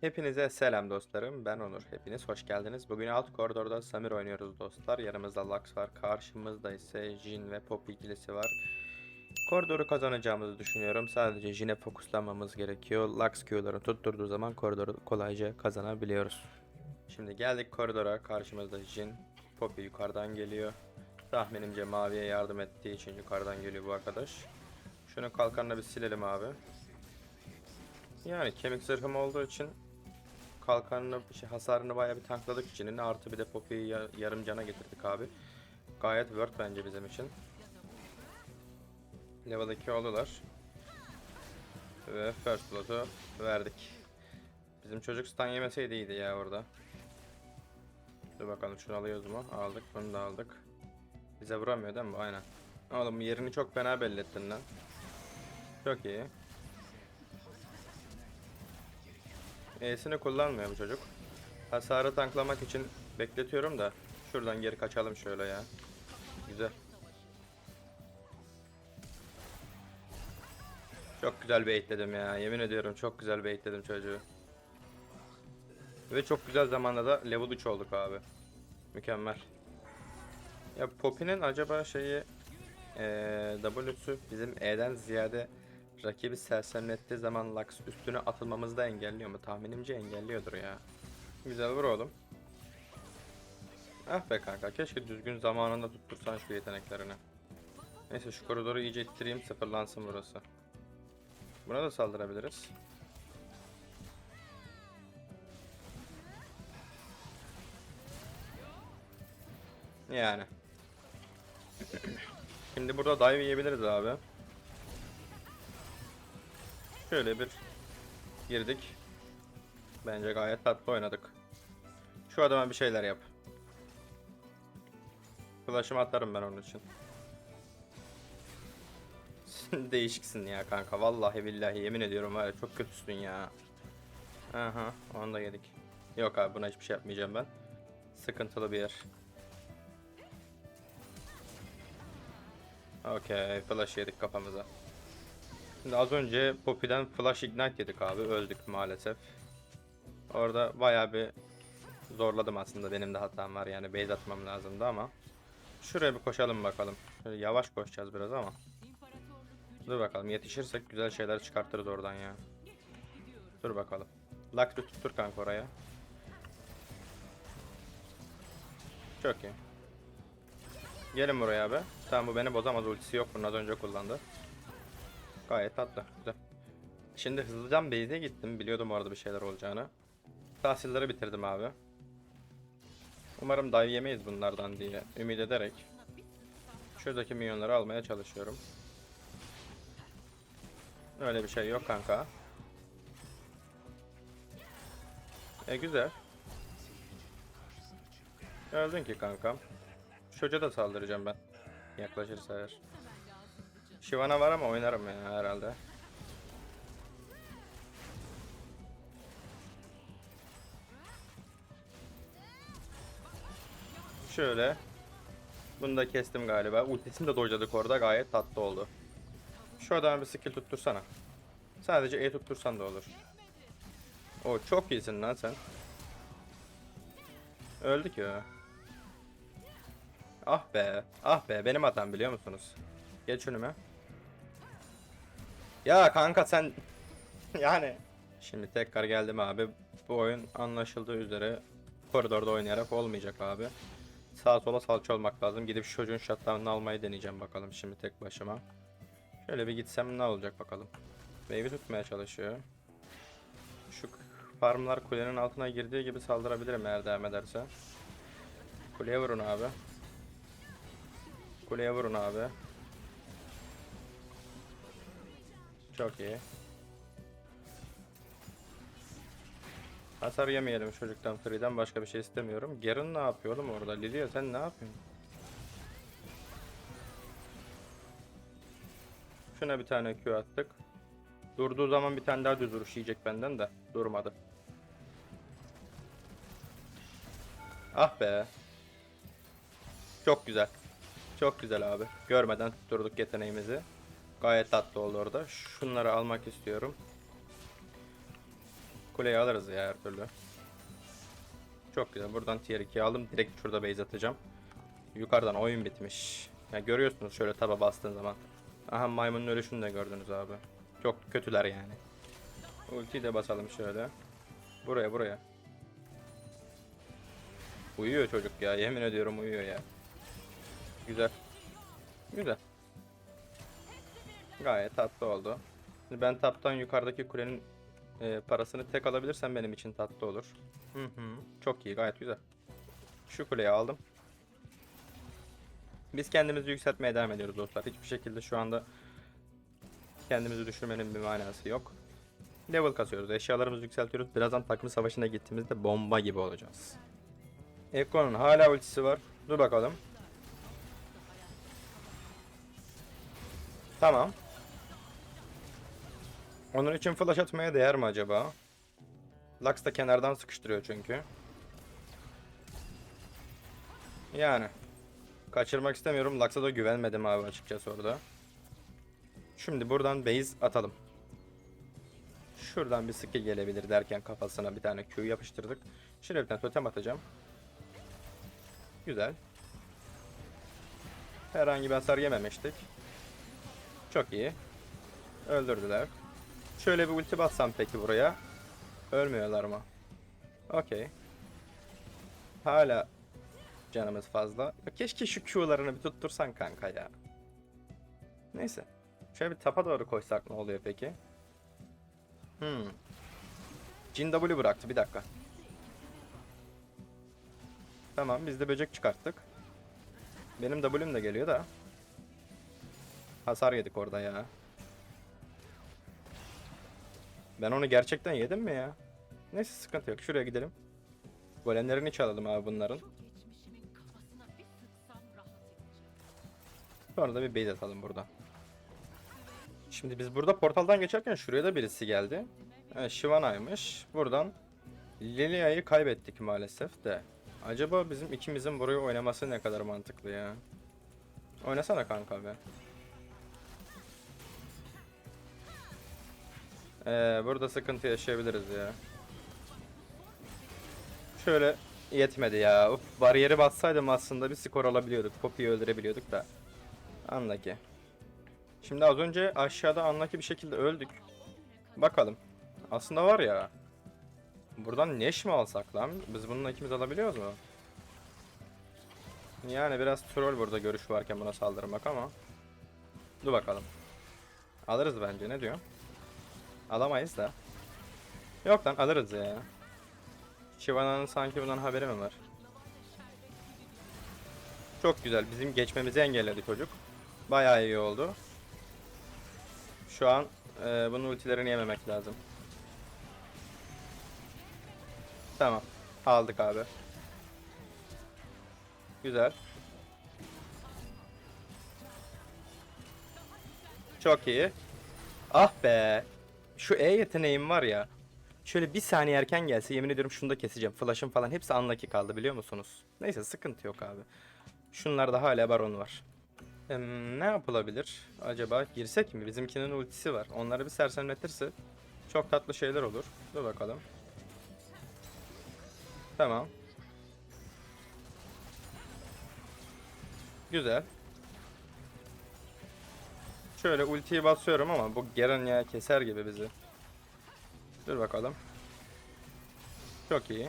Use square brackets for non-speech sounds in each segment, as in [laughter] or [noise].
Hepinize selam dostlarım. Ben Onur. Hepiniz hoş geldiniz. Bugün alt koridorda Samir oynuyoruz dostlar. Yanımızda Lux var. Karşımızda ise Jin ve Pop ikilisi var. Koridoru kazanacağımızı düşünüyorum. Sadece Jin'e fokuslanmamız gerekiyor. Lux Q'larını tutturduğu zaman koridoru kolayca kazanabiliyoruz. Şimdi geldik koridora. Karşımızda Jin. Poppy yukarıdan geliyor. Tahminimce Mavi'ye yardım ettiği için yukarıdan geliyor bu arkadaş. Şunu kalkanla bir silelim abi. Yani kemik zırhım olduğu için kalkanını, şey, hasarını bayağı bir tankladık içinin. Artı bir de Poppy'yi ya- yarım cana getirdik abi. Gayet worth bence bizim için. Level 2 oldular. Ve first blood'u verdik. Bizim çocuk stun yemeseydi iyiydi ya orada. Dur bakalım şunu alıyoruz mu? Aldık bunu da aldık. Bize vuramıyor değil mi? Aynen. Oğlum yerini çok fena belli ettin lan. Çok iyi. E'sini kullanmıyor bu çocuk. Hasarı tanklamak için bekletiyorum da şuradan geri kaçalım şöyle ya. Güzel. Çok güzel baitledim ya. Yemin ediyorum çok güzel baitledim çocuğu. Ve çok güzel zamanda da level 3 olduk abi. Mükemmel. Ya Poppy'nin acaba şeyi eee W'su bizim E'den ziyade rakibi sersemlettiği zaman Lux üstüne atılmamızı da engelliyor mu? Tahminimce engelliyordur ya. Güzel vur oğlum. Ah be kanka keşke düzgün zamanında tuttursan şu yeteneklerini. Neyse şu koridoru iyice ittireyim sıfırlansın burası. Buna da saldırabiliriz. Yani. Şimdi burada dive yiyebiliriz abi. Şöyle bir girdik. Bence gayet tatlı oynadık. Şu adama bir şeyler yap. Flash'ımı atarım ben onun için. [laughs] Değişiksin ya kanka. Vallahi billahi yemin ediyorum var çok kötüsün ya. Aha onu da yedik. Yok abi buna hiçbir şey yapmayacağım ben. Sıkıntılı bir yer. Okey flash yedik kafamıza. Şimdi az önce Poppy'den Flash Ignite yedik abi. Öldük maalesef. Orada bayağı bir zorladım aslında. Benim de hatam var yani base atmam lazımdı ama. Şuraya bir koşalım bakalım. Şöyle yavaş koşacağız biraz ama. Dur bakalım yetişirsek güzel şeyler çıkartırız oradan ya. Dur bakalım. Bir tuttur kanka oraya. Çok iyi. Gelin buraya abi. Tamam bu beni bozamaz ultisi yok bunun az önce kullandı. Gayet tatlı. Güzel. Şimdi hızlıca base'e gittim. Biliyordum orada bir şeyler olacağını. Tahsilleri bitirdim abi. Umarım dive yemeyiz bunlardan diye ümit ederek. Şuradaki minyonları almaya çalışıyorum. Öyle bir şey yok kanka. E güzel. Öldün ki kankam. Çocuğa da saldıracağım ben. Yaklaşırsa eğer. Shyvana var ama oynarım ya herhalde. Şöyle. Bunu da kestim galiba. Ultisini de dojladık orada gayet tatlı oldu. Şu adama bir skill tuttursana. Sadece E tuttursan da olur. O çok iyisin lan sen. Öldü ki o. Ah be. Ah be benim hatam biliyor musunuz? Geç önüme. Ya kanka sen [laughs] yani şimdi tekrar geldim abi. Bu oyun anlaşıldığı üzere koridorda oynayarak olmayacak abi. Sağa sola salça olmak lazım. Gidip şu çocuğun shutdown'ını almayı deneyeceğim bakalım şimdi tek başıma. Şöyle bir gitsem ne olacak bakalım. Wave'i tutmaya çalışıyor. Şu farmlar kulenin altına girdiği gibi saldırabilirim eğer devam ederse. Kuleye vurun abi. Kuleye vurun abi. Çok iyi. Hasar yemeyelim çocuktan Free'den başka bir şey istemiyorum. Garen ne yapıyor oğlum orada? Lilia sen ne yapıyorsun? Şuna bir tane Q attık. Durduğu zaman bir tane daha düz vuruş yiyecek benden de. Durmadı. Ah be. Çok güzel. Çok güzel abi. Görmeden tutturduk yeteneğimizi. Gayet tatlı oldu orada. Şunları almak istiyorum. Kuleyi alırız ya her türlü. Çok güzel. Buradan tier 2 aldım. Direkt şurada base atacağım. Yukarıdan oyun bitmiş. Ya görüyorsunuz şöyle taba bastığın zaman. Aha maymunun ölüşünü de gördünüz abi. Çok kötüler yani. Ultiyi de basalım şöyle. Buraya buraya. Uyuyor çocuk ya. Yemin ediyorum uyuyor ya. Güzel. Güzel. Gayet tatlı oldu. Şimdi ben taptan yukarıdaki kulenin e, parasını tek alabilirsem benim için tatlı olur. Hı hı. Çok iyi, gayet güzel. Şu kuleyi aldım. Biz kendimizi yükseltmeye devam ediyoruz dostlar. Hiçbir şekilde şu anda kendimizi düşürmenin bir manası yok. Level kasıyoruz, eşyalarımızı yükseltiyoruz. Birazdan takım savaşına gittiğimizde bomba gibi olacağız. Ekko'nun hala ultisi var. Dur bakalım. Tamam. Onun için flash atmaya değer mi acaba? Lux da kenardan sıkıştırıyor çünkü. Yani. Kaçırmak istemiyorum. Lux'a da güvenmedim abi açıkçası orada. Şimdi buradan base atalım. Şuradan bir skill gelebilir derken kafasına bir tane Q yapıştırdık. Şimdi bir tane totem atacağım. Güzel. Herhangi bir hasar yememiştik. Çok iyi. Öldürdüler. Şöyle bir ulti bassam peki buraya. Ölmüyorlar mı? Okey. Hala canımız fazla. Keşke şu Q'larını bir tuttursan kanka ya. Neyse. Şöyle bir tapa doğru koysak ne oluyor peki? Hmm. Jin W bıraktı bir dakika. Tamam biz de böcek çıkarttık. Benim W'm de geliyor da. Hasar yedik orada ya. Ben onu gerçekten yedim mi ya? Neyse sıkıntı yok. Şuraya gidelim. Golemlerini çalalım abi bunların. Sonra da bir base atalım burada. Şimdi biz burada portaldan geçerken şuraya da birisi geldi. Evet, Shivana'ymış. Buradan Lilia'yı kaybettik maalesef de. Acaba bizim ikimizin buraya oynaması ne kadar mantıklı ya? Oynasana kanka be. Ee, burada sıkıntı yaşayabiliriz ya. Şöyle yetmedi ya. Uf, bariyeri bassaydım aslında bir skor alabiliyorduk. Poppy'yi öldürebiliyorduk da. Anlaki. Şimdi az önce aşağıda anlaki bir şekilde öldük. Bakalım. Aslında var ya. Buradan Neş mi alsak lan? Biz bununla ikimiz alabiliyoruz mu? Yani biraz troll burada görüş varken buna saldırmak ama. Dur bakalım. Alırız bence ne diyor? Alamayız da. Yok lan alırız ya. Shivana'nın sanki bundan haberi mi var? Çok güzel. Bizim geçmemizi engelledi çocuk. Bayağı iyi oldu. Şu an e, bunun ultilerini yememek lazım. Tamam. Aldık abi. Güzel. Çok iyi. Ah be. Şu E yeteneğim var ya. Şöyle bir saniye erken gelse yemin ediyorum şunu da keseceğim. Flash'ım falan hepsi anlaki kaldı biliyor musunuz? Neyse sıkıntı yok abi. Şunlarda hala baron var. Em, ne yapılabilir? Acaba girsek mi? Bizimkinin ultisi var. Onları bir sersemletirse çok tatlı şeyler olur. Dur bakalım. Tamam. Güzel. Şöyle ultiyi basıyorum ama bu Garen ya keser gibi bizi. Dur bakalım. Çok iyi.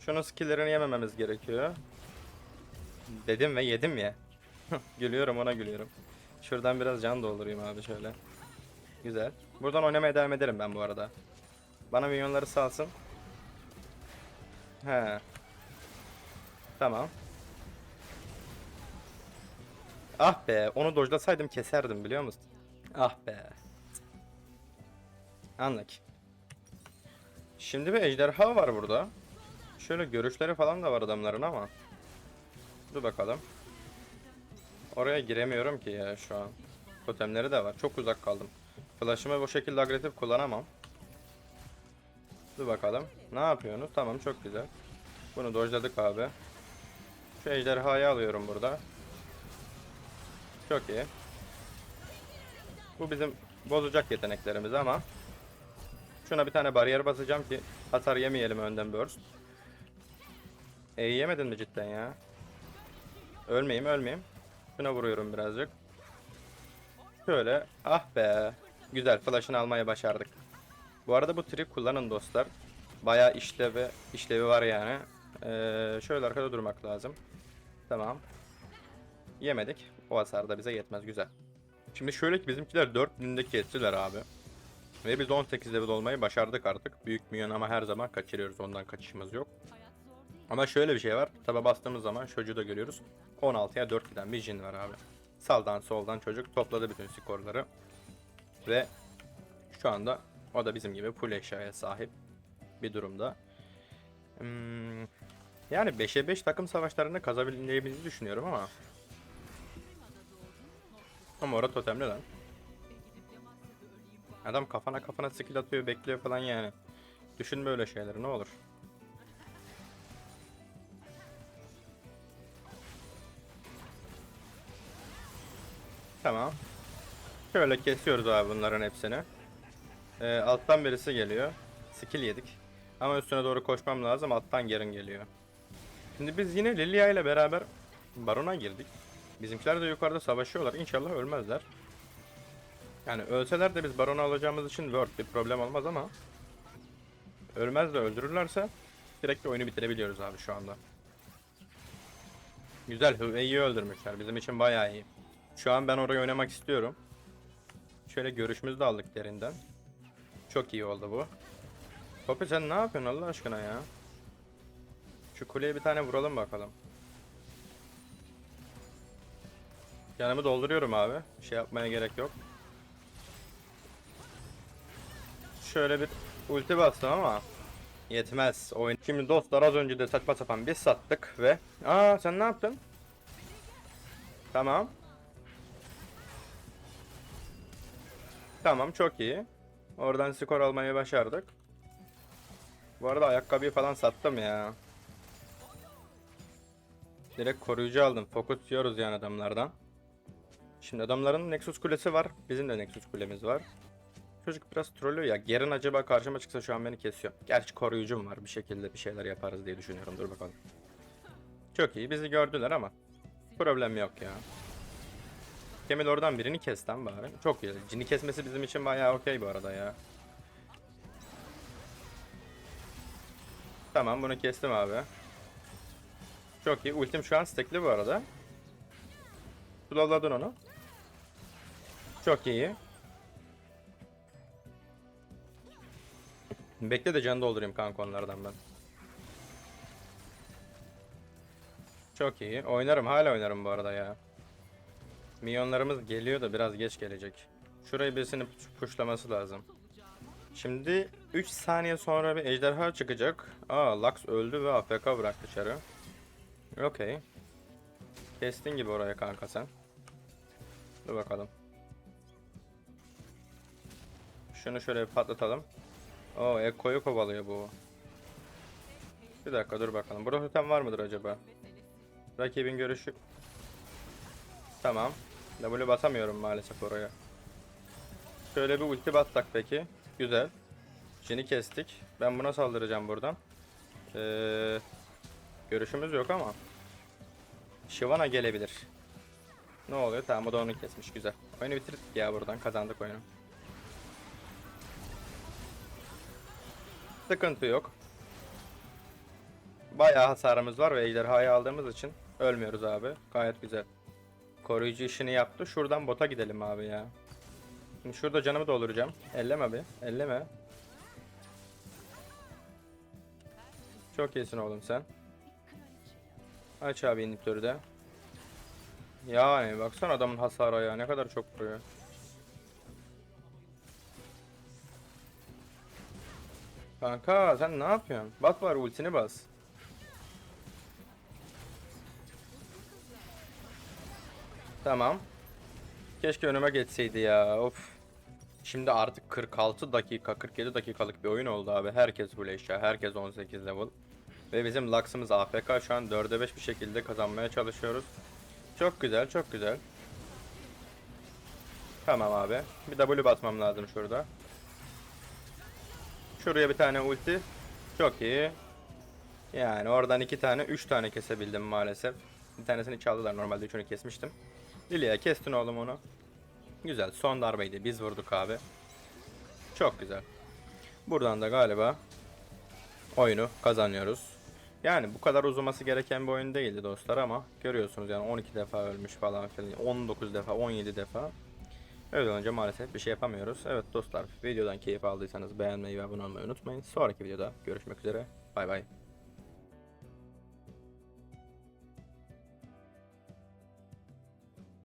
Şunun skill'lerini yemememiz gerekiyor. Dedim ve yedim ya. [laughs] gülüyorum ona gülüyorum. Şuradan biraz can doldurayım abi şöyle. Güzel. Buradan oynamaya devam ederim ben bu arada. Bana minyonları salsın. He. Tamam. Ah be, onu dojlasaydım keserdim biliyor musun? Ah be. Anlık. Şimdi bir ejderha var burada. Şöyle görüşleri falan da var adamların ama. Dur bakalım. Oraya giremiyorum ki ya şu an. Totemleri de var. Çok uzak kaldım. Flash'ımı bu şekilde agresif kullanamam. Dur bakalım. Ne yapıyorsunuz? Tamam çok güzel. Bunu dojladık abi. Şu ejderhayı alıyorum burada. Çok iyi. Bu bizim bozacak yeteneklerimiz ama şuna bir tane bariyer basacağım ki hasar yemeyelim önden burst. E yemedin mi cidden ya? Ölmeyeyim ölmeyeyim. Şuna vuruyorum birazcık. Şöyle. Ah be. Güzel flash'ını almayı başardık. Bu arada bu trik kullanın dostlar. Bayağı işlevi, işlevi var yani. Ee, şöyle arkada durmak lazım. Tamam. Yemedik. O hasar da bize yetmez. Güzel. Şimdi şöyle ki bizimkiler 4 binde kestiler abi. Ve biz 18 level olmayı başardık artık. Büyük milyon ama her zaman kaçırıyoruz. Ondan kaçışımız yok. Ama şöyle bir şey var. Taba bastığımız zaman çocuğu da görüyoruz. 16'ya 4 giden bir jin var abi. Sağdan soldan çocuk topladı bütün skorları. Ve şu anda o da bizim gibi full eşyaya sahip bir durumda. Hmm, yani 5'e 5 takım savaşlarını kazanabileceğimizi düşünüyorum ama. Ama orada totemli lan. Adam kafana kafana skill atıyor bekliyor falan yani. Düşünme öyle şeyleri ne olur. Tamam. Şöyle kesiyoruz abi bunların hepsini. Ee, alttan birisi geliyor. Skill yedik. Ama üstüne doğru koşmam lazım. Alttan Garen geliyor. Şimdi biz yine Lilia ile beraber Baron'a girdik. Bizimkiler de yukarıda savaşıyorlar. İnşallah ölmezler. Yani ölseler de biz Baron'u alacağımız için Word bir problem olmaz ama ölmez de öldürürlerse direkt oyunu bitirebiliyoruz abi şu anda. Güzel Hüvey'i öldürmüşler. Bizim için bayağı iyi. Şu an ben oraya oynamak istiyorum. Şöyle görüşümüzü de aldık derinden. Çok iyi oldu bu. Poppy sen ne yapıyorsun Allah aşkına ya? Şu kuleye bir tane vuralım bakalım. Yanımı dolduruyorum abi. Şey yapmaya gerek yok. Şöyle bir ulti bastım ama yetmez oyun. Şimdi dostlar az önce de saçma sapan biz sattık ve Aa sen ne yaptın? Tamam. Tamam çok iyi. Oradan skor almayı başardık. Bu arada ayakkabıyı falan sattım ya. Direkt koruyucu aldım. Fokus yiyoruz yani adamlardan. Şimdi adamların Nexus kulesi var. Bizim de Nexus kulemiz var. Çocuk biraz trollüyor ya. Garen acaba karşıma çıksa şu an beni kesiyor. Gerçi koruyucum var. Bir şekilde bir şeyler yaparız diye düşünüyorum. Dur bakalım. Çok iyi. Bizi gördüler ama. Problem yok ya. Kemil oradan birini kes lan bari. Çok iyi. Cini kesmesi bizim için bayağı okey bu arada ya. Tamam bunu kestim abi. Çok iyi. Ultim şu an stackli bu arada. Slowladın onu. Çok iyi. Bekle de canı doldurayım kanka onlardan ben. Çok iyi. Oynarım. Hala oynarım bu arada ya. Milyonlarımız geliyor da biraz geç gelecek. Şurayı birisinin puşlaması lazım. Şimdi 3 saniye sonra bir ejderha çıkacak. Aa Lux öldü ve AFK bıraktı dışarı. Okey. Kestin gibi oraya kanka sen. Dur bakalım. Şunu şöyle bir patlatalım. Oo Ekko'yu kovalıyor bu. Bir dakika dur bakalım. Burada totem var mıdır acaba? Rakibin görüşü. Tamam. W basamıyorum maalesef oraya. Şöyle bir ulti bassak peki. Güzel. Jin'i kestik. Ben buna saldıracağım buradan. Ee, görüşümüz yok ama. Shyvana gelebilir. Ne oluyor? Tamam o da onu kesmiş. Güzel. Oyunu bitirdik ya buradan. Kazandık oyunu. Sıkıntı yok. Bayağı hasarımız var ve ejderhayı aldığımız için ölmüyoruz abi. Gayet güzel. Koruyucu işini yaptı. Şuradan bota gidelim abi ya. Şimdi şurada canımı dolduracağım. Elleme bir. Elleme. Çok iyisin oğlum sen. Aç abi inhibitörü de. Yani baksana adamın hasarı ya ne kadar çok vuruyor. Kanka sen ne yapıyorsun? Bas var ultini bas. Tamam. Keşke önüme geçseydi ya. Of. Şimdi artık 46 dakika, 47 dakikalık bir oyun oldu abi. Herkes full eşya, herkes 18 level. Ve bizim Lux'ımız AFK şu an 4'e 5 bir şekilde kazanmaya çalışıyoruz. Çok güzel, çok güzel. Tamam abi. Bir W basmam lazım şurada. Şuraya bir tane ulti. Çok iyi. Yani oradan iki tane, üç tane kesebildim maalesef. Bir tanesini çaldılar. Normalde üçünü kesmiştim. Lilia kestin oğlum onu. Güzel. Son darbeydi. Biz vurduk abi. Çok güzel. Buradan da galiba oyunu kazanıyoruz. Yani bu kadar uzaması gereken bir oyun değildi dostlar ama görüyorsunuz yani 12 defa ölmüş falan filan 19 defa 17 defa Öyle olunca maalesef bir şey yapamıyoruz. Evet dostlar videodan keyif aldıysanız beğenmeyi ve abone olmayı unutmayın. Sonraki videoda görüşmek üzere. Bay bay.